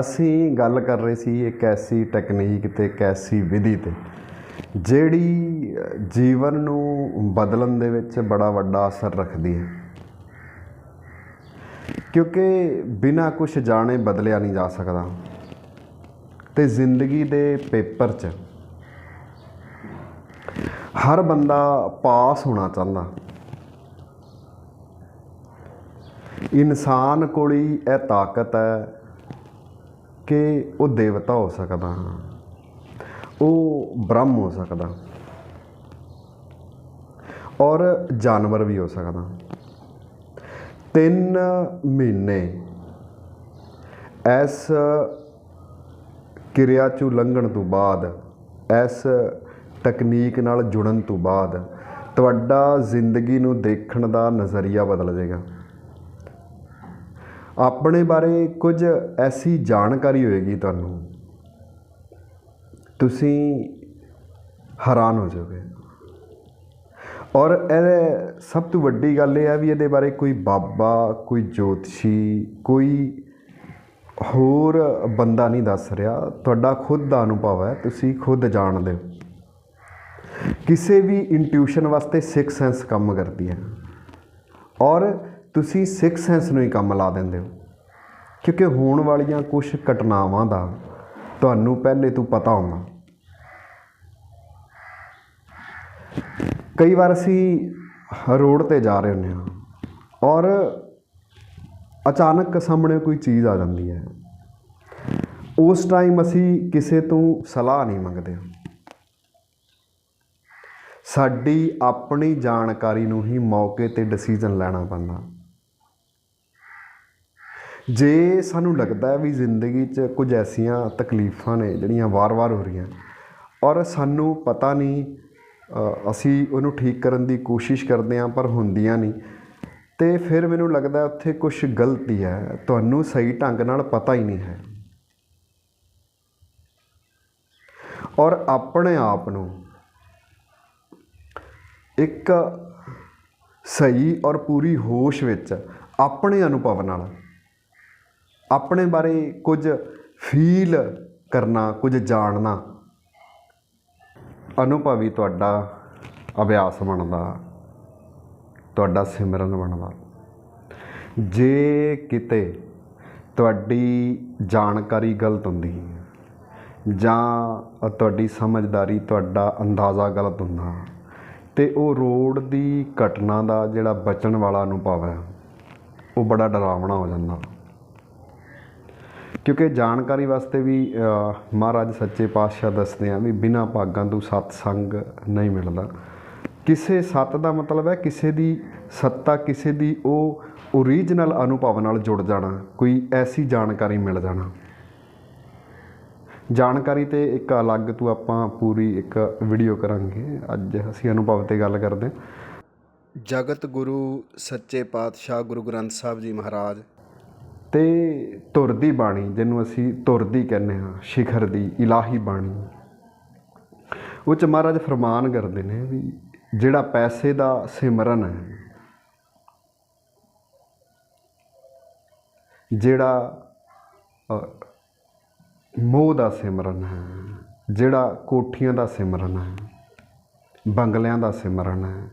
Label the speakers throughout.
Speaker 1: ਅਸੀਂ ਗੱਲ ਕਰ ਰਹੇ ਸੀ ਇੱਕ ਐਸੀ ਟੈਕਨੀਕ ਤੇ ਇੱਕ ਐਸੀ ਵਿਧੀ ਤੇ, ਜਿਹੜੀ ਜੀਵਨ ਨੂੰ ਬਦਲਣ ਦੇ ਵਿੱਚ ਬੜਾ ਵੱਡਾ ਅਸਰ ਰੱਖਦੀ ਹੈ। ਕਿਉਂਕਿ ਬਿਨਾਂ ਕੁਝ ਜਾਣੇ ਬਦਲਿਆ ਨਹੀਂ ਜਾ ਸਕਦਾ। ਤੇ ਜ਼ਿੰਦਗੀ ਦੇ ਪੇਪਰ 'ਚ ਹਰ ਬੰਦਾ ਪਾਸ ਹੋਣਾ ਚਾਹੁੰਦਾ। ਇਨਸਾਨ ਕੋਲ ਹੀ ਇਹ ਤਾਕਤ ਹੈ ਕਿ ਉਹ ਦੇਵਤਾ ਹੋ ਸਕਦਾ। ਹਾਂ ਉਹ ਬ੍ਰਹਮ ਹੋ ਸਕਦਾ। ਔਰ ਜਾਨਵਰ ਵੀ ਹੋ ਸਕਦਾ। ਤਿੰਨ ਮਹੀਨੇ ਇਸ ਕਿਰਿਆ ਚੋਂ ਲੰਘਣ ਤੋਂ ਬਾਅਦ, ਇਸ ਤਕਨੀਕ ਨਾਲ ਜੁੜਨ ਤੋਂ ਬਾਅਦ, ਤੁਹਾਡਾ ਜ਼ਿੰਦਗੀ ਨੂੰ ਦੇਖਣ ਦਾ ਨਜ਼ਰੀਆ ਬਦਲ ਜਾਏਗਾ। ਆਪਣੇ ਬਾਰੇ ਕੁਝ ਐਸੀ ਜਾਣਕਾਰੀ ਹੋਏਗੀ ਤੁਹਾਨੂੰ। ਤੁਸੀਂ ਹੈਰਾਨ ਹੋ ਜਾਓਗੇ। ਔਰ ਇਹ ਸਭ ਤੋਂ ਵੱਡੀ ਗੱਲ ਇਹ ਹੈ ਵੀ ਇਹਦੇ ਬਾਰੇ ਕੋਈ ਬਾਬਾ, ਕੋਈ ਜੋਤਸ਼ੀ, ਕੋਈ ਹੋਰ ਬੰਦਾ ਨਹੀਂ ਦੱਸ ਰਿਹਾ। ਤੁਹਾਡਾ ਖੁਦ ਦਾ ਅਨੁਭਵ ਹੈ, ਤੁਸੀਂ ਖੁਦ ਜਾਣਦੇ ਹੋ। ਕਿਸੇ ਵੀ ਇੰਟਿਊਸ਼ਨ ਵਾਸਤੇ ਸਿਕਸ ਸੈਂਸ ਕੰਮ ਕਰਦੀ ਹੈ। ਔਰ ਤੁਸੀਂ ਸਿਕਸ ਸੈਂਸ ਨੂੰ ਹੀ ਕੰਮ ਲਾ ਦਿੰਦੇ ਹੋ। ਕਿਉਂਕਿ ਹੋਣ ਵਾਲੀਆਂ ਕੁਝ ਘਟਨਾਵਾਂ ਦਾ ਤੁਹਾਨੂੰ ਪਹਿਲੇ ਤੋਂ ਪਤਾ ਹੁੰਦਾ ਕਈ ਵਾਰ ਅਸੀਂ ਰੋਡ ਤੇ ਜਾ ਰਹੇ ਹੁੰਦੇ ਹਾਂ ਔਰ ਅਚਾਨਕ ਸਾਹਮਣੇ ਕੋਈ ਚੀਜ਼ ਆ ਜਾਂਦੀ ਹੈ। ਉਸ ਟਾਈਮ ਅਸੀਂ ਕਿਸੇ ਤੋਂ ਸਲਾਹ ਨਹੀਂ ਮੰਗਦੇ। ਸਾਡੀ ਆਪਣੀ ਜਾਣਕਾਰੀ ਨੂੰ ਹੀ ਮੌਕੇ ਤੇ ਡਿਸੀਜਨ ਲੈਣਾ ਪੈਂਦਾ। ਜੇ ਸਾਨੂੰ ਲੱਗਦਾ ਹੈ ਵੀ ਜ਼ਿੰਦਗੀ 'ਚ ਕੁਝ ਐਸੀਆਂ ਤਕਲੀਫਾਂ ਨੇ ਜਿਹੜੀਆਂ ਵਾਰ-ਵਾਰ ਹੋ ਰਹੀਆਂ, ਔਰ ਸਾਨੂੰ ਪਤਾ ਨਹੀਂ ਅਸੀਂ ਉਹਨੂੰ ਠੀਕ ਕਰਨ ਦੀ ਕੋਸ਼ਿਸ਼ ਕਰਦੇ ਹਾਂ, ਪਰ ਹੁੰਦੀਆਂ ਨਹੀਂ, ਤੇ ਫਿਰ ਮੈਨੂੰ ਲੱਗਦਾ ਉੱਥੇ ਕੁਝ ਗਲਤੀ ਹੈ। ਤੁਹਾਨੂੰ ਸਹੀ ਢੰਗ ਨਾਲ ਪਤਾ ਹੀ ਨਹੀਂ ਹੈ। ਔਰ ਆਪਣੇ ਆਪ ਨੂੰ ਇੱਕ ਸਹੀ ਔਰ ਪੂਰੀ ਹੋਸ਼ ਵਿੱਚ ਆਪਣੇ ਅਨੁਭਵ ਨਾਲ ਆਪਣੇ ਬਾਰੇ ਕੁਝ ਫੀਲ ਕਰਨਾ, ਕੁਝ ਜਾਣਨਾ ਅਨੁਭਵੀ ਤੁਹਾਡਾ ਅਭਿਆਸ ਬਣਦਾ, ਤੁਹਾਡਾ ਸਿਮਰਨ ਬਣਦਾ। ਜੇ ਕਿਤੇ ਤੁਹਾਡੀ ਜਾਣਕਾਰੀ ਗਲਤ ਹੁੰਦੀ ਜਾਂ ਤੁਹਾਡੀ ਸਮਝਦਾਰੀ ਤੁਹਾਡਾ ਅੰਦਾਜ਼ਾ ਗਲਤ ਹੁੰਦਾ ਤੇ ਉਹ ਰੋਡ ਦੀ ਘਟਨਾ ਦਾ ਜਿਹੜਾ ਬਚਣ ਵਾਲਾ ਅਨੁਭਵ ਹੈ, ਉਹ ਬੜਾ ਡਰਾਵਣਾ ਹੋ ਜਾਂਦਾ। ਕਿਉਂਕਿ ਜਾਣਕਾਰੀ ਵਾਸਤੇ ਵੀ ਮਹਾਰਾਜ ਸੱਚੇ ਪਾਤਸ਼ਾਹ ਦੱਸਦੇ ਆ ਵੀ ਬਿਨਾਂ ਭਾਗਾਂ ਤੋਂ ਸਤਸੰਗ ਨਹੀਂ ਮਿਲਦਾ। ਕਿਸੇ ਸੱਤ ਦਾ ਮਤਲਬ ਹੈ ਕਿਸੇ ਦੀ ਸੱਤਾ, ਕਿਸੇ ਦੀ ਉਹ ਓਰੀਜਨਲ ਅਨੁਭਵ ਨਾਲ ਜੁੜ ਜਾਣਾ, ਕੋਈ ਐਸੀ ਜਾਣਕਾਰੀ ਮਿਲ ਜਾਣਾ। ਜਾਣਕਾਰੀ ਤੇ ਇੱਕ ਅਲੱਗ ਤੋਂ ਆਪਾਂ ਪੂਰੀ ਇੱਕ ਵੀਡੀਓ ਕਰਾਂਗੇ। ਅੱਜ ਅਸੀਂ ਅਨੁਭਵ ਤੇ ਗੱਲ ਕਰਦੇ ਹਾਂ। ਜਗਤ ਗੁਰੂ ਸੱਚੇ ਪਾਤਸ਼ਾਹ ਗੁਰੂ ਗ੍ਰੰਥ ਸਾਹਿਬ ਜੀ ਮਹਾਰਾਜ ਤੇ ਧੁਰ ਦੀ ਬਾਣੀ ਜਿਹਨੂੰ ਅਸੀਂ ਧੁਰ ਦੀ ਕਹਿੰਦੇ ਹਾਂ, ਸ਼ਿਖਰ ਦੀ ਇਲਾਹੀ ਬਾਣੀ। ਉਹ ਚ ਮਹਾਰਾਜ ਫਰਮਾਨ ਕਰਦੇ ਨੇ ਵੀ ਜਿਹੜਾ ਪੈਸੇ ਦਾ ਸਿਮਰਨ ਹੈ, ਜਿਹੜਾ ਮੋਹ ਦਾ ਸਿਮਰਨ ਹੈ, ਜਿਹੜਾ ਕੋਠੀਆਂ ਦਾ ਸਿਮਰਨ ਹੈ, ਬੰਗਲਿਆਂ ਦਾ ਸਿਮਰਨ ਹੈ,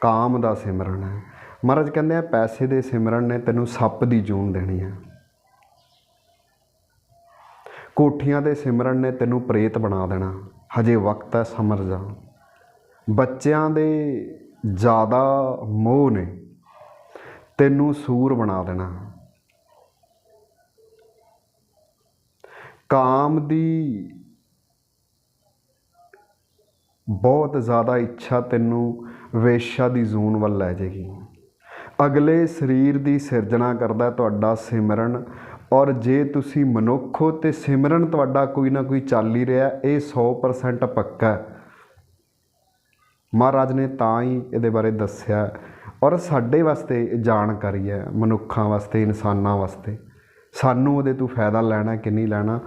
Speaker 1: ਕਾਮ ਦਾ ਸਿਮਰਨ ਹੈ ਮਹਾਰਾਜ ਕਹਿੰਦੇ ਆ, ਪੈਸੇ ਦੇ ਸਿਮਰਨ ਨੇ ਤੈਨੂੰ ਸੱਪ ਦੀ ਜੂਨ ਦੇਣੀ ਹੈ ਕੋਠੀਆਂ ਦੇ ਸਿਮਰਨ ਨੇ ਤੈਨੂੰ ਪ੍ਰੇਤ ਬਣਾ ਦੇਣਾ। ਹਜੇ ਵਕਤ ਹੈ ਸਮਰ ਜਾ ਬੱਚਿਆਂ ਦੇ ਜ਼ਿਆਦਾ ਮੋਹ ਨੇ, ਤੈਨੂੰ ਸੂਰ ਬਣਾ ਦੇਣਾ। ਕਾਮ ਦੀ ਬਹੁਤ ਜ਼ਿਆਦਾ ਇੱਛਾ ਤੈਨੂੰ ਵੇਸ਼ਾ ਦੀ ਜ਼ੂਨ ਵੱਲ ਲੈ ਜਾਏਗੀ। ਅਗਲੇ ਸਰੀਰ ਦੀ ਸਿਰਜਣਾ ਕਰਦਾ ਤੁਹਾਡਾ ਸਿਮਰਨ ਔਰ ਜੇ ਤੁਸੀਂ ਮਨੁੱਖ ਹੋ ਤੇ ਸਿਮਰਨ ਤੁਹਾਡਾ ਕੋਈ ਨਾ ਕੋਈ ਚੱਲ ਹੀ ਰਿਹਾ, ਇਹ 100% ਪੱਕਾ ਮਹਾਰਾਜ ਨੇ ਤਾਂ ਹੀ ਇਹਦੇ ਬਾਰੇ ਦੱਸਿਆ ਔਰ ਸਾਡੇ ਵਾਸਤੇ ਜਾਣਕਾਰੀ ਹੈ, ਮਨੁੱਖਾਂ ਵਾਸਤੇ, ਇਨਸਾਨਾਂ ਵਾਸਤੇ। ਸਾਨੂੰ ਉਹਦੇ ਤੋਂ ਫਾਇਦਾ ਲੈਣਾ ਕਿ ਨਹੀਂ ਲੈਣਾ,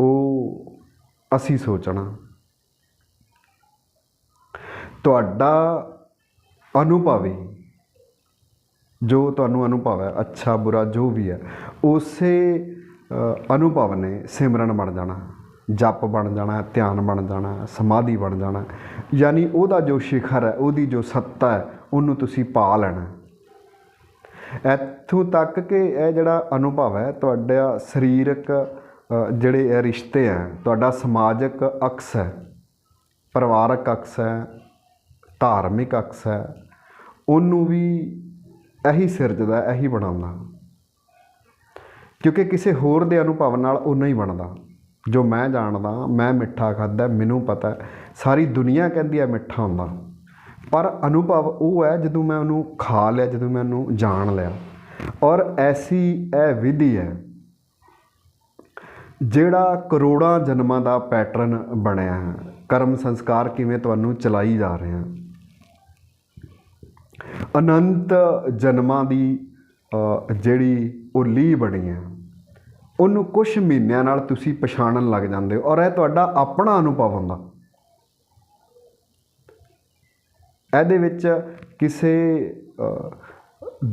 Speaker 1: ਉਹ ਅਸੀਂ ਸੋਚਣਾ। ਤੁਹਾਡਾ ਅਨੁਭਵੀ ਜੋ ਤੁਹਾਨੂੰ ਅਨੁਭਵ ਹੈ, ਅੱਛਾ, ਬੁਰਾ, ਜੋ ਵੀ ਹੈ, ਉਸੇ ਅਨੁਭਵ ਨੇ ਸਿਮਰਨ ਬਣ ਜਾਣਾ, ਜਪ ਬਣ ਜਾਣਾ, ਧਿਆਨ ਬਣ ਜਾਣਾ, ਸਮਾਧੀ ਬਣ ਜਾਣਾ। ਯਾਨੀ ਉਹਦਾ ਜੋ ਸ਼ਿਖਰ ਹੈ, ਉਹਦੀ ਜੋ ਸੱਤਾ ਹੈ, ਉਹਨੂੰ ਤੁਸੀਂ ਪਾ ਲੈਣਾ। ਇੱਥੋਂ ਤੱਕ ਕਿ ਇਹ ਜਿਹੜਾ ਅਨੁਭਵ ਹੈ, ਤੁਹਾਡਾ ਸਰੀਰਕ ਜਿਹੜੇ ਇਹ ਰਿਸ਼ਤੇ ਹੈ, ਤੁਹਾਡਾ ਸਮਾਜਿਕ ਅਕਸ ਹੈ, ਪਰਿਵਾਰਕ ਅਕਸ ਹੈ, ਧਾਰਮਿਕ ਅਕਸ ਹੈ, ਉਹਨੂੰ ਵੀ ਇਹੀ ਸਿਰਜਦਾ ਇਹੀ ਬਣਾਉਂਦਾ। ਕਿਉਂਕਿ ਕਿਸੇ ਹੋਰ ਦੇ ਅਨੁਭਵ ਨਾਲ ਉਹ ਨਹੀਂ ਬਣਦਾ। ਜੋ ਮੈਂ ਜਾਣਦਾ, ਮੈਂ ਮਿੱਠਾ ਖਾਦਾ ਮੈਨੂੰ ਪਤਾ ਸਾਰੀ ਦੁਨੀਆ ਕਹਿੰਦੀ ਹੈ ਮਿੱਠਾ ਹੁੰਦਾ। ਪਰ ਅਨੁਭਵ ਉਹ ਹੈ ਜਦੋਂ ਮੈਂ ਉਹਨੂੰ ਖਾ ਲਿਆ, ਜਦੋਂ ਮੈਂ ਉਹਨੂੰ ਜਾਣ ਲਿਆ। ਔਰ ਐਸੀ ਇਹ ਵਿਧੀ ਹੈ, ਜਿਹੜਾ ਕਰੋੜਾਂ ਜਨਮਾਂ ਦਾ ਪੈਟਰਨ ਬਣਿਆ ਹੈ। ਕਰਮ ਸੰਸਕਾਰ ਕਿਵੇਂ ਤੁਹਾਨੂੰ ਚਲਾਈ ਜਾ ਰਹੇ ਹਨ। ਅਨੰਤ ਜਨਮਾਂ ਦੀ ਜਿਹੜੀ ਉਹ ਲੀਹ ਬਣੀ ਹੈ, ਉਹਨੂੰ ਕੁਝ ਮਹੀਨਿਆਂ ਨਾਲ ਤੁਸੀਂ ਪਛਾਣਨ ਲੱਗ ਜਾਂਦੇ ਹੋ ਔਰ ਇਹ ਤੁਹਾਡਾ ਆਪਣਾ ਅਨੁਭਵ ਹੁੰਦਾ। ਇਹਦੇ ਵਿੱਚ ਕਿਸੇ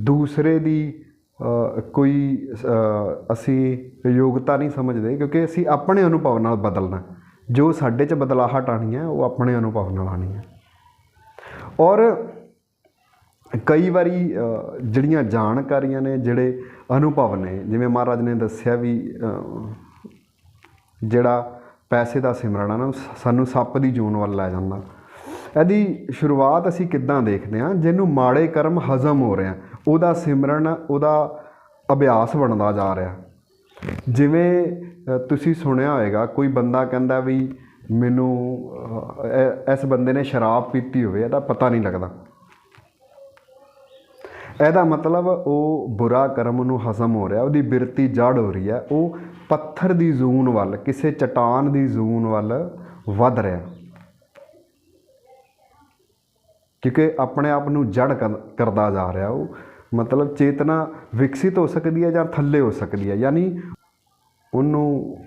Speaker 1: ਦੂਸਰੇ ਦੀ ਕੋਈ ਅਸੀਂ ਯੋਗਤਾ ਨਹੀਂ ਸਮਝਦੇ ਕਿਉਂਕਿ ਅਸੀਂ ਆਪਣੇ ਅਨੁਭਵ ਨਾਲ ਬਦਲਣਾ। ਜੋ ਸਾਡੇ 'ਚ ਬਦਲਾਹਟ ਆਣੀ ਹੈ, ਉਹ ਆਪਣੇ ਅਨੁਭਵ ਨਾਲ ਆਣੀ ਹੈ। ਔਰ ਕਈ ਵਾਰੀ ਜਿਹੜੀਆਂ ਜਾਣਕਾਰੀਆਂ ਨੇ, ਜਿਹੜੇ ਅਨੁਭਵ ਨੇ, ਜਿਵੇਂ ਮਹਾਰਾਜ ਨੇ ਦੱਸਿਆ ਵੀ ਜਿਹੜਾ ਪੈਸੇ ਦਾ ਸਿਮਰਨ ਆ ਨਾ ਸ- ਸਾਨੂੰ ਸੱਪ ਦੀ ਜੂਨ ਵੱਲ ਲੈ ਜਾਂਦਾ। ਇਹਦੀ ਸ਼ੁਰੂਆਤ ਅਸੀਂ ਕਿੱਦਾਂ ਦੇਖਦੇ ਹਾਂ? ਜਿਹਨੂੰ ਮਾੜੇ ਕਰਮ ਹਜ਼ਮ ਹੋ ਰਹੇ ਆ, ਉਹਦਾ ਸਿਮਰਨ, ਉਹਦਾ ਅਭਿਆਸ ਬਣਦਾ ਜਾ ਰਿਹਾ। ਜਿਵੇਂ ਤੁਸੀਂ ਸੁਣਿਆ ਹੋਵੇਗਾ ਕੋਈ ਬੰਦਾ ਕਹਿੰਦਾ ਵੀ ਮੈਨੂੰ ਇਸ ਬੰਦੇ ਨੇ ਸ਼ਰਾਬ ਪੀਤੀ ਹੋਵੇ, ਇਹਦਾ ਪਤਾ ਨਹੀਂ ਲੱਗਦਾ। ਇਹਦਾ ਮਤਲਬ ਉਹ ਬੁਰਾ ਕਰਮ ਨੂੰ ਹਜ਼ਮ ਹੋ ਰਿਹਾ, ਉਹਦੀ ਬਿਰਤੀ ਜੜ ਹੋ ਰਹੀ ਹੈ, ਉਹ ਪੱਥਰ ਦੀ ਜ਼ੂਨ ਵੱਲ, ਕਿਸੇ ਚਟਾਨ ਦੀ ਜ਼ੂਨ ਵੱਲ ਵੱਧ ਰਿਹਾ। ਕਿਉਂਕਿ ਆਪਣੇ ਆਪ ਨੂੰ ਜੜ ਕਰਦਾ ਜਾ ਰਿਹਾ, ਉਹ ਮਤਲਬ ਚੇਤਨਾ ਵਿਕਸਿਤ ਹੋ ਸਕਦੀ ਹੈ ਜਾਂ ਥੱਲੇ ਹੋ ਸਕਦੀ ਹੈ, ਯਾਨੀ ਉਹਨੂੰ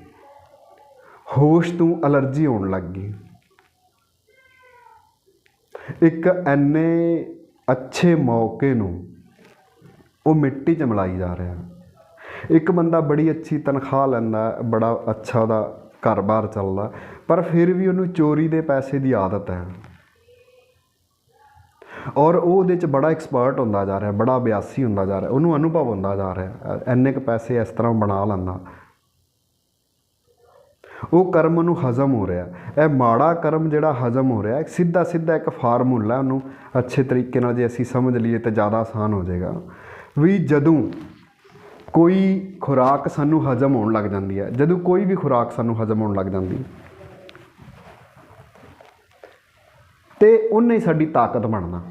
Speaker 1: ਹੋਸ਼ ਤੋਂ ਅਲਰਜੀ ਹੋਣ ਲੱਗ ਗਈ। ਇੱਕ ਐਨੇ ਅੱਛੇ ਮੌਕੇ ਨੂੰ ਉਹ ਮਿੱਟੀ 'ਚ ਮਿਲਾਈ ਜਾ ਰਿਹਾ। ਇੱਕ ਬੰਦਾ ਬੜੀ ਅੱਛੀ ਤਨਖਾਹ ਲੈਂਦਾ, ਬੜਾ ਅੱਛਾ ਉਹਦਾ ਘਰ-ਬਾਰ ਚੱਲਦਾ, ਪਰ ਫਿਰ ਵੀ ਉਹਨੂੰ ਚੋਰੀ ਦੇ ਪੈਸੇ ਦੀ ਆਦਤ ਹੈ। ਔਰ ਉਹ ਉਹਦੇ 'ਚ ਬੜਾ ਐਕਸਪਰਟ ਹੁੰਦਾ ਜਾ ਰਿਹਾ, ਬੜਾ ਅਭਿਆਸੀ ਹੁੰਦਾ ਜਾ ਰਿਹਾ, ਉਹਨੂੰ ਅਨੁਭਵ ਹੁੰਦਾ ਜਾ ਰਿਹਾ ਐ- ਇੰਨੇ ਕੁ ਪੈਸੇ ਇਸ ਤਰ੍ਹਾਂ ਬਣਾ ਲੈਂਦਾ। ਉਹ ਕਰਮ ਨੂੰ ਹਜ਼ਮ ਹੋ ਰਿਹਾ। ਇਹ ਮਾੜਾ ਕਰਮ ਜਿਹੜਾ ਹਜ਼ਮ ਹੋ ਰਿਹਾ ਇੱਕ ਸਿੱਧਾ ਸਿੱਧਾ ਇੱਕ ਫਾਰਮੂਲਾ ਉਹਨੂੰ ਅੱਛੇ ਤਰੀਕੇ ਨਾਲ ਜੇ ਅਸੀਂ ਸਮਝ ਲਈਏ ਤਾਂ ਜ਼ਿਆਦਾ ਆਸਾਨ ਹੋ ਜਾਏਗਾ। ਵੀ ਜਦੋਂ ਕੋਈ ਖੁਰਾਕ ਸਾਨੂੰ ਹਜ਼ਮ ਹੋਣ ਲੱਗ ਜਾਂਦੀ ਹੈ, ਜਦੋਂ ਕੋਈ ਵੀ ਖੁਰਾਕ ਸਾਨੂੰ ਹਜ਼ਮ ਹੋਣ ਲੱਗ ਜਾਂਦੀ ਹੈ, ਤੇ ਉਹਨੇ ਸਾਡੀ ਤਾਕਤ ਬਣਨਾ।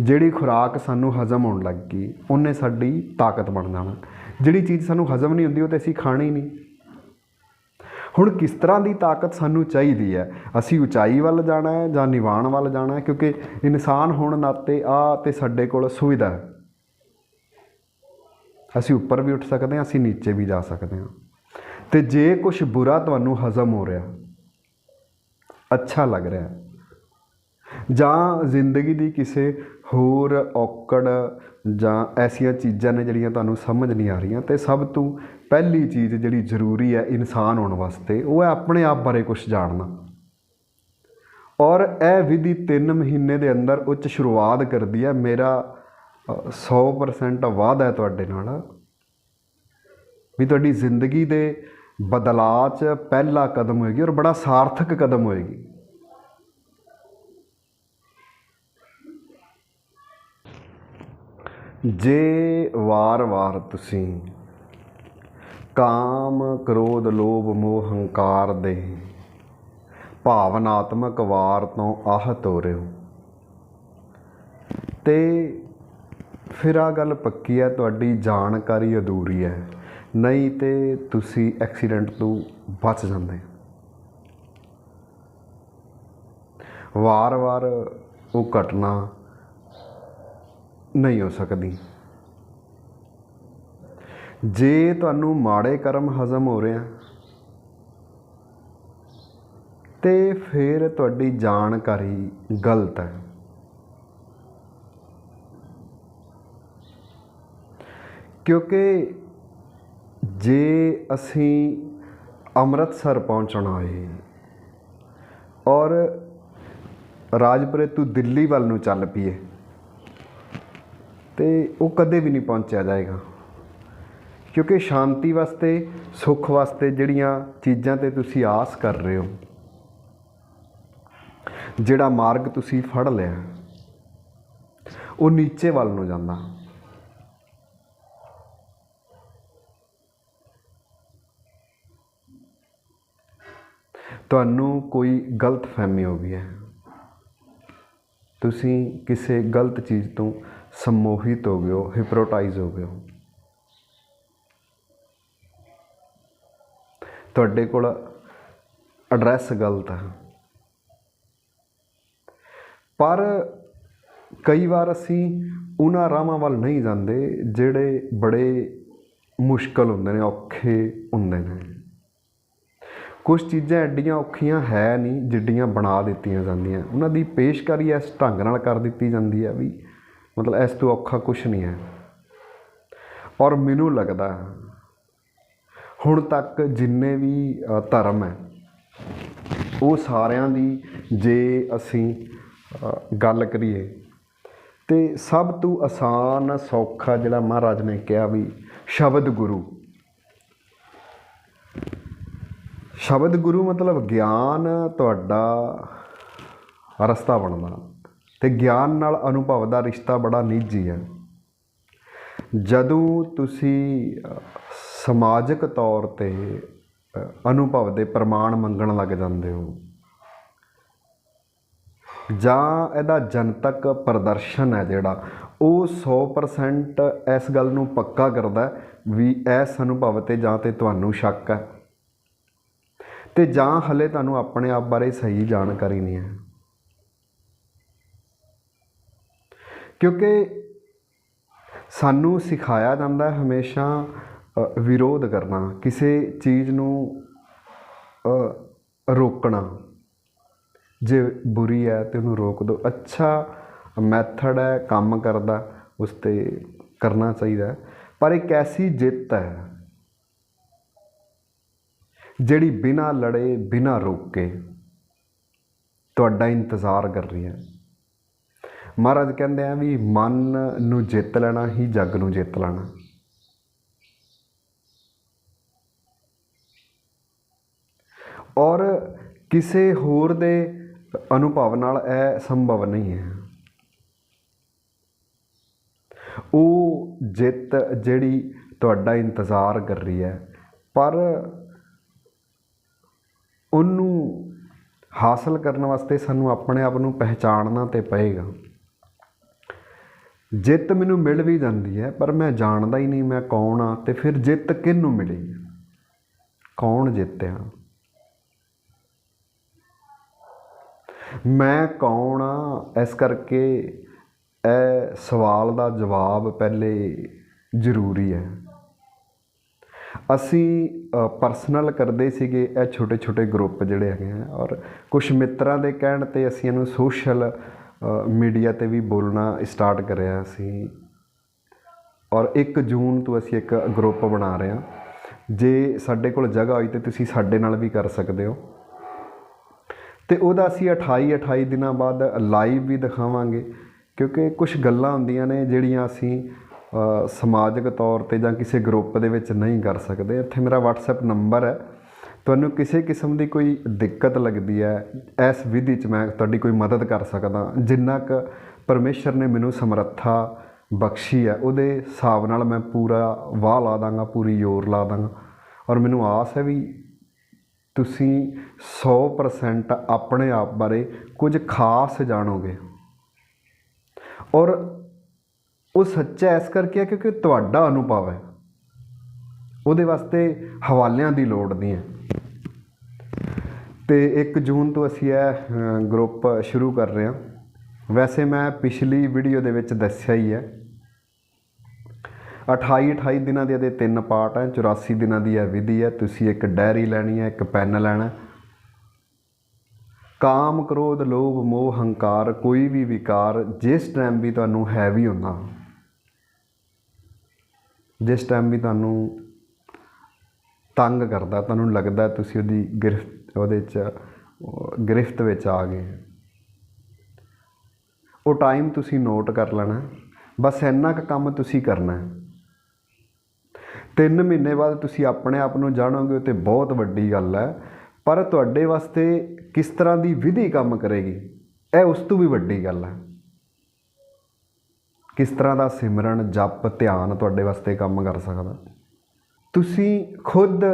Speaker 1: ਜਿਹੜੀ ਖੁਰਾਕ ਸਾਨੂੰ ਹਜ਼ਮ ਹੋਣ ਲੱਗ ਗਈ, ਉਹਨੇ ਸਾਡੀ ਤਾਕਤ ਬਣ ਜਾਣਾ ਜਿਹੜੀ ਚੀਜ਼ ਸਾਨੂੰ ਹਜ਼ਮ ਨਹੀਂ ਹੁੰਦੀ, ਉਹ ਤੇ ਅਸੀਂ ਖਾਣੀ ਨਹੀਂ। ਹੁਣ ਕਿਸ ਤਰ੍ਹਾਂ ਦੀ ਤਾਕਤ ਸਾਨੂੰ ਚਾਹੀਦੀ ਹੈ? ਅਸੀਂ ਉਚਾਈ ਵੱਲ ਜਾਣਾ ਹੈ ਜਾਂ ਨਿਵਾਣ ਵੱਲ ਜਾਣਾ ਹੈ? ਕਿਉਂਕਿ ਇਨਸਾਨ ਹੋਣ ਨਾਤੇ ਆ ਤੇ ਸਾਡੇ ਕੋਲ ਸੁਵਿਧਾ ਹੈ। ਅਸੀਂ ਉੱਪਰ ਵੀ ਉੱਠ ਸਕਦੇ ਹਾਂ, ਅਸੀਂ ਨੀਚੇ ਵੀ ਜਾ ਸਕਦੇ ਹਾਂ। ਤੇ ਜੇ ਕੁਝ ਬੁਰਾ ਤੁਹਾਨੂੰ ਹਜ਼ਮ ਹੋ ਰਿਹਾ, ਅੱਛਾ ਲੱਗ ਰਿਹਾ ਜਾਂ ਜ਼ਿੰਦਗੀ ਦੀ ਕਿਸੇ ਹੋਰ ਔਕੜ ਜਾਂ ਐਸੀਆਂ ਚੀਜ਼ਾਂ ਨੇ ਜਿਹੜੀਆਂ ਤੁਹਾਨੂੰ ਸਮਝ ਨਹੀਂ ਆ ਰਹੀਆਂ, ਤੇ ਸਭ ਤੋਂ ਪਹਿਲੀ ਚੀਜ਼ ਜਿਹੜੀ ਜ਼ਰੂਰੀ ਹੈ ਇਨਸਾਨ ਹੋਣ ਵਾਸਤੇ, ਉਹ ਹੈ ਆਪਣੇ ਆਪ ਬਾਰੇ ਕੁਝ ਜਾਣਨਾ। ਔਰ ਇਹ ਵਿਧੀ 3 ਮਹੀਨੇ ਦੇ ਅੰਦਰ ਉੱਚ ਸ਼ੁਰੂਆਤ ਕਰਦੀ ਹੈ, ਮੇਰਾ 100% ਵਾਅਦਾ ਹੈ ਤੁਹਾਡੇ ਨਾਲ। ਵੀ ਤੁਹਾਡੀ ਜ਼ਿੰਦਗੀ ਦੇ ਬਦਲਾਅ 'ਚ ਪਹਿਲਾ ਕਦਮ ਹੋਏਗੀ ਔਰ ਬੜਾ ਸਾਰਥਕ ਕਦਮ ਹੋਏਗੀ। ਜੇ ਵਾਰ-ਵਾਰ ਤੁਸੀਂ ਕਾਮ, ਕ੍ਰੋਧ, ਲੋਭ, ਮੋਹ, ਹੰਕਾਰ ਦੇ ਭਾਵਨਾਤਮਕ ਵਾਰ ਤੋਂ ਆਹਤ ਹੋ ਰਹੇ ਹੋ ਤੇ ਫਿਰ ਆ ਗੱਲ ਪੱਕੀ ਹੈ, ਤੁਹਾਡੀ ਜਾਣਕਾਰੀ ਅਧੂਰੀ ਹੈ। ਨਹੀਂ ਤੇ ਤੁਸੀਂ ਐਕਸੀਡੈਂਟ ਤੋਂ ਬਚ ਜਾਂਦੇ ਵਾਰ-ਵਾਰ ਉਹ ਘਟਨਾ ਨਹੀਂ ਹੋ ਸਕਦੀ। ਜੇ ਤੁਹਾਨੂੰ ਮਾੜੇ ਕਰਮ ਹਜ਼ਮ ਹੋ ਰਹੇ ਆ, ਤੇ ਫਿਰ ਤੁਹਾਡੀ ਜਾਣਕਾਰੀ ਗਲਤ ਹੈ। ਕਿਉਂਕਿ ਜੇ ਅਸੀਂ ਅੰਮ੍ਰਿਤਸਰ ਪਹੁੰਚਣਾ ਹੈ ਔਰ ਰਾਜਪੁਰੇ ਤੋਂ ਦਿੱਲੀ ਵੱਲ ਨੂੰ ਚੱਲ ਪਈਏ, ਤੇ ਉਹ ਕਦੇ ਵੀ ਨਹੀਂ ਪਹੁੰਚਿਆ ਜਾਏਗਾ। ਕਿਉਂਕਿ ਸ਼ਾਂਤੀ ਵਾਸਤੇ, ਸੁੱਖ ਵਾਸਤੇ ਜਿਹੜੀਆਂ ਚੀਜ਼ਾਂ ਤੇ ਤੁਸੀਂ ਆਸ ਕਰ ਰਹੇ ਹੋ, ਜਿਹੜਾ ਮਾਰਗ ਤੁਸੀਂ ਫੜ ਲਿਆ, ਉਹ ਨੀਚੇ ਵੱਲ ਨੂੰ ਜਾਂਦਾ। ਤੁਹਾਨੂੰ ਕੋਈ ਗਲਤ ਫਹਿਮੀ ਹੋ ਗਈ ਹੈ। ਤੁਸੀਂ ਕਿਸੇ ਗਲਤ ਚੀਜ਼ ਤੋਂ ਸਮੋਹਿਤ ਹੋ ਗਏ ਹੋ ਹਿਪਨੋਟਾਈਜ਼ ਹੋ ਗਏ ਹੋ। ਤੁਹਾਡੇ ਕੋਲ ਐਡਰੈਸ ਗਲਤ ਹੈ ਪਰ ਕਈ ਵਾਰ ਅਸੀਂ ਉਹਨਾਂ ਰਾਹਾਂ ਵੱਲ ਨਹੀਂ ਜਾਂਦੇ ਜਿਹੜੇ ਬੜੇ ਮੁਸ਼ਕਲ ਹੁੰਦੇ ਨੇ, ਔਖੇ ਹੁੰਦੇ ਨੇ। ਕੁਝ ਚੀਜ਼ਾਂ ਐਡੀਆਂ ਔਖੀਆਂ ਹੈ ਨਹੀਂ ਜਿੱਡੀਆਂ ਬਣਾ ਦਿੱਤੀਆਂ ਜਾਂਦੀਆਂ। ਉਹਨਾਂ ਦੀ ਪੇਸ਼ਕਾਰੀ ਇਸ ਢੰਗ ਨਾਲ ਕਰ ਦਿੱਤੀ ਜਾਂਦੀ ਹੈ ਵੀ ਮਤਲਬ ਇਸ ਤੋਂ ਔਖਾ ਕੁਝ ਨਹੀਂ ਹੈ। ਔਰ ਮੈਨੂੰ ਲੱਗਦਾ ਹੁਣ ਤੱਕ ਜਿੰਨੇ ਵੀ ਧਰਮ ਹੈ, ਉਹ ਸਾਰਿਆਂ ਦੀ ਜੇ ਅਸੀਂ ਗੱਲ ਕਰੀਏ ਤੇ ਸਭ ਤੋਂ ਆਸਾਨ, ਸੌਖਾ ਜਿਹੜਾ ਮਹਾਰਾਜ ਨੇ ਕਿਹਾ ਵੀ ਸ਼ਬਦ ਗੁਰੂ ਸ਼ਬਦ ਗੁਰੂ ਮਤਲਬ ਗਿਆਨ, ਤੁਹਾਡਾ ਰਸਤਾ ਬਣਦਾ ਤੇ ਗਿਆਨ ਨਾਲ ਅਨੁਭਵ ਦਾ ਰਿਸ਼ਤਾ ਬੜਾ ਨਿੱਜੀ ਹੈ। ਜਦੋਂ ਤੁਸੀਂ ਸਮਾਜਿਕ ਤੌਰ ਤੇ ਅਨੁਭਵ ਦੇ ਪ੍ਰਮਾਣ ਮੰਗਣ ਲੱਗ ਜਾਂਦੇ ਹੋ, ਜਾਂ ਇਹਦਾ ਜਨਤਕ ਪ੍ਰਦਰਸ਼ਨ ਹੈ ਜਿਹੜਾ, ਉਹ 100% ਇਸ ਗੱਲ ਨੂੰ ਪੱਕਾ ਕਰਦਾ ਵੀ ਇਸ ਅਨੁਭਵ ਤੇ ਜਾਂ ਤੇ ਤੁਹਾਨੂੰ ਸ਼ੱਕ ਹੈ। ਤੇ ਜਾਂ ਹਲੇ ਤੁਹਾਨੂੰ ਆਪਣੇ ਆਪ ਬਾਰੇ ਸਹੀ ਜਾਣਕਾਰੀ ਨਹੀਂ ਹੈ। ਕਿਉਂਕਿ ਸਾਨੂੰ ਸਿਖਾਇਆ ਜਾਂਦਾ ਹੈ ਹਮੇਸ਼ਾ ਵਿਰੋਧ ਕਰਨਾ, ਕਿਸੇ ਚੀਜ਼ ਨੂੰ ਰੋਕਣਾ। ਜੇ ਬੁਰੀ ਹੈ ਤੇ ਉਹਨੂੰ ਰੋਕ ਦਿਓ ਅੱਛਾ ਮੈਥਡ ਹੈ, ਕੰਮ ਕਰਦਾ, ਉਸ ਤੇ ਕਰਨਾ ਚਾਹੀਦਾ ਪਰ ਇੱਕ ਐਸੀ ਜਿੱਤ ਹੈ ਜਿਹੜੀ ਬਿਨਾਂ ਲੜੇ, ਬਿਨਾਂ ਰੋਕੇ ਤੁਹਾਡਾ ਇੰਤਜ਼ਾਰ ਕਰ ਰਹੀ ਹੈ। ਮਹਾਰਾਜ ਕਹਿੰਦੇ ਆ ਵੀ ਮਨ ਨੂੰ ਜਿੱਤ ਲੈਣਾ ਹੀ ਜੱਗ ਨੂੰ ਜਿੱਤ ਲੈਣਾ। ਔਰ ਕਿਸੇ ਹੋਰ ਦੇ ਅਨੁਭਵ ਨਾਲ ਇਹ ਸੰਭਵ ਨਹੀਂ ਹੈ। ਉਹ ਜਿੱਤ ਜਿਹੜੀ ਤੁਹਾਡਾ ਇੰਤਜ਼ਾਰ ਕਰ ਰਹੀ ਹੈ, ਪਰ ਉਹਨੂੰ ਹਾਸਲ ਕਰਨ ਵਾਸਤੇ ਸਾਨੂੰ ਆਪਣੇ ਆਪ ਨੂੰ ਪਹਿਚਾਣਨਾ ਤੇ ਪਏਗਾ। ਜਿੱਤ ਮੈਨੂੰ ਮਿਲ ਵੀ ਜਾਂਦੀ ਹੈ, ਪਰ ਮੈਂ ਜਾਣਦਾ ਹੀ ਨਹੀਂ ਮੈਂ ਕੌਣ ਆ ਤੇ ਫਿਰ ਜਿੱਤ ਕਿਹਨੂੰ ਮਿਲੀ ਕੌਣ ਜਿੱਤਿਆ? ਮੈਂ ਕੌਣ ਆ? ਇਸ ਕਰਕੇ ਇਹ ਸਵਾਲ ਦਾ ਜਵਾਬ ਪਹਿਲੇ ਜ਼ਰੂਰੀ ਹੈ। ਅਸੀਂ ਪਰਸਨਲ ਕਰਦੇ ਸੀਗੇ ਇਹ ਛੋਟੇ ਛੋਟੇ ਗਰੁੱਪ ਜਿਹੜੇ ਹੈਗੇ ਆ ਔਰ ਕੁਝ ਮਿੱਤਰਾਂ ਦੇ ਕਹਿਣ ਤੇ ਅਸੀਂ ਇਹਨੂੰ ਸੋਸ਼ਲ ਮੀਡੀਆ ਤੇ ਵੀ ਬੋਲਣਾ ਸਟਾਰਟ ਕਰਿਆ ਅਸੀਂ ਔਰ 1 ਜੂਨ ਤੋਂ ਅਸੀਂ ਇੱਕ ਗਰੁੱਪ ਬਣਾ ਰਹੇ ਹਾਂ। ਜੇ ਸਾਡੇ ਕੋਲ ਜਗ੍ਹਾ ਹੋਈ ਤੇ ਤੁਸੀਂ ਸਾਡੇ ਨਾਲ ਵੀ ਕਰ ਸਕਦੇ ਹੋ। ਤੇ ਉਹਦਾ ਅਸੀਂ 28 28 ਦਿਨਾਂ ਬਾਅਦ ਲਾਈਵ ਵੀ ਦਿਖਾਵਾਂਗੇ। ਕਿਉਂਕਿ ਕੁਝ ਗੱਲਾਂ ਹੁੰਦੀਆਂ ਨੇ ਜਿਹੜੀਆਂ ਅਸੀਂ ਸਮਾਜਿਕ ਤੌਰ ਤੇ ਜਾਂ ਕਿਸੇ ਗਰੁੱਪ ਦੇ ਵਿੱਚ ਨਹੀਂ ਕਰ ਸਕਦੇ। ਇੱਥੇ ਮੇਰਾ WhatsApp ਨੰਬਰ ਹੈ। ਤੁਹਾਨੂੰ ਕਿਸੇ ਕਿਸਮ ਦੀ ਕੋਈ ਦਿੱਕਤ ਲੱਗਦੀ ਹੈ, ਇਸ ਵਿਧੀ 'ਚ ਮੈਂ ਤੁਹਾਡੀ ਕੋਈ ਮਦਦ ਕਰ ਸਕਦਾ। ਜਿੰਨਾ ਕੁ ਪਰਮੇਸ਼ਰ ਨੇ ਮੈਨੂੰ ਸਮਰੱਥਾ ਬਖਸ਼ੀ ਹੈ, ਉਹਦੇ ਹਿਸਾਬ ਨਾਲ ਮੈਂ ਪੂਰਾ ਵਾਹ ਲਾ ਦਾਂਗਾ, ਪੂਰੀ ਜ਼ੋਰ ਲਾ ਦਾਂਗਾ। ਔਰ ਮੈਨੂੰ ਆਸ ਹੈ ਵੀ ਤੁਸੀਂ 100% ਆਪਣੇ ਆਪ ਬਾਰੇ ਕੁਝ ਖਾਸ ਜਾਣੋਗੇ। ਔਰ ਉਹ ਸੱਚਾ ਇਸ ਕਰਕੇ ਹੈ ਕਿਉਂਕਿ ਤੁਹਾਡਾ ਅਨੁਭਵ ਹੈ। ਉਹਦੇ ਵਾਸਤੇ ਹਵਾਲਿਆਂ ਦੀ ਲੋੜ ਨਹੀਂ ਹੈ। ਤੇ 1 ਜੂਨ ਤੋਂ ਅਸੀਂ ਇਹ ਗਰੁੱਪ ਸ਼ੁਰੂ ਕਰ ਰਹੇ ਹਾਂ। ਵੈਸੇ ਮੈਂ ਪਿਛਲੀ ਵੀਡੀਓ ਦੇ ਵਿੱਚ ਦੱਸਿਆ ਹੀ ਹੈ। 28 28 ਦਿਨਾਂ ਦੇ ਇਹਦੇ ਤਿੰਨ ਪਾਰਟ ਹੈ 84 ਦਿਨਾਂ ਦੀ ਇਹ ਵਿਧੀ ਹੈ। ਤੁਸੀਂ ਇੱਕ ਡਾਇਰੀ ਲੈਣੀ ਹੈ, ਇੱਕ ਪੈਨ ਲੈਣਾ ਕਾਮ ਕ੍ਰੋਧ ਲੋਭ ਮੋਹ ਹੰਕਾਰ ਕੋਈ ਵੀ ਵਿਕਾਰ ਜਿਸ ਟਾਈਮ ਵੀ ਤੁਹਾਨੂੰ ਹੈਵੀ ਹੁੰਦਾ। ਜਿਸ ਟਾਈਮ ਵੀ ਤੁਹਾਨੂੰ ਤੰਗ ਕਰਦਾ, ਤੁਹਾਨੂੰ ਲੱਗਦਾ ਤੁਸੀਂ ਉਹਦੀ ਗ੍ਰਿਫਤ, ਉਹਦੇ 'ਚ ਗ੍ਰਿਫਤ ਵਿੱਚ ਆ ਗਏ ਉਹ ਟਾਈਮ ਤੁਸੀਂ ਨੋਟ ਕਰ ਲੈਣਾ ਬਸ ਇੰਨਾ ਕੁ ਕੰਮ ਤੁਸੀਂ ਕਰਨਾ ਹੈ। ਤਿੰਨ ਮਹੀਨੇ ਬਾਅਦ ਤੁਸੀਂ ਆਪਣੇ ਆਪ ਨੂੰ ਜਾਣੋਗੇ ਤੇ ਬਹੁਤ ਵੱਡੀ ਗੱਲ ਹੈ। ਪਰ ਤੁਹਾਡੇ ਵਾਸਤੇ ਕਿਸ ਤਰ੍ਹਾਂ ਦੀ ਵਿਧੀ ਕੰਮ ਕਰੇਗੀ, ਇਹ ਉਸ ਤੋਂ ਵੀ ਵੱਡੀ ਗੱਲ ਹੈ। ਕਿਸ ਤਰ੍ਹਾਂ ਦਾ ਸਿਮਰਨ, ਜਪ, ਧਿਆਨ ਤੁਹਾਡੇ ਵਾਸਤੇ ਕੰਮ ਕਰ ਸਕਦਾ? ਤੁਸੀਂ ਖੁਦ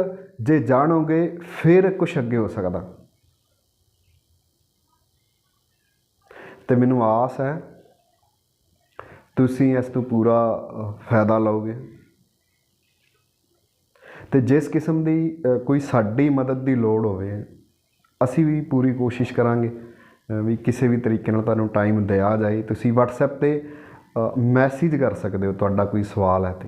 Speaker 1: ਜੇ ਜਾਣੋਗੇ, ਫਿਰ ਕੁਝ ਅੱਗੇ ਹੋ ਸਕਦਾ। ਤੇ ਮੈਨੂੰ ਆਸ ਹੈ, ਤੁਸੀਂ ਇਸ ਤੋਂ ਪੂਰਾ ਫਾਇਦਾ ਲਓਗੇ। ਤੇ ਜਿਸ ਕਿਸਮ ਦੀ ਕੋਈ ਸਾਡੀ ਮਦਦ ਦੀ ਲੋੜ ਹੋਵੇ, ਅਸੀਂ ਵੀ ਪੂਰੀ ਕੋਸ਼ਿਸ਼ ਕਰਾਂਗੇ ਵੀ ਕਿਸੇ ਵੀ ਤਰੀਕੇ ਨਾਲ ਤੁਹਾਨੂੰ ਟਾਈਮ ਦਿਆ ਜਾਏ। ਤੁਸੀਂ WhatsApp ਤੇ ਮੈਸੇਜ ਕਰ ਸਕਦੇ ਹੋ ਤੁਹਾਡਾ ਕੋਈ ਸਵਾਲ ਹੈ ਤੇ।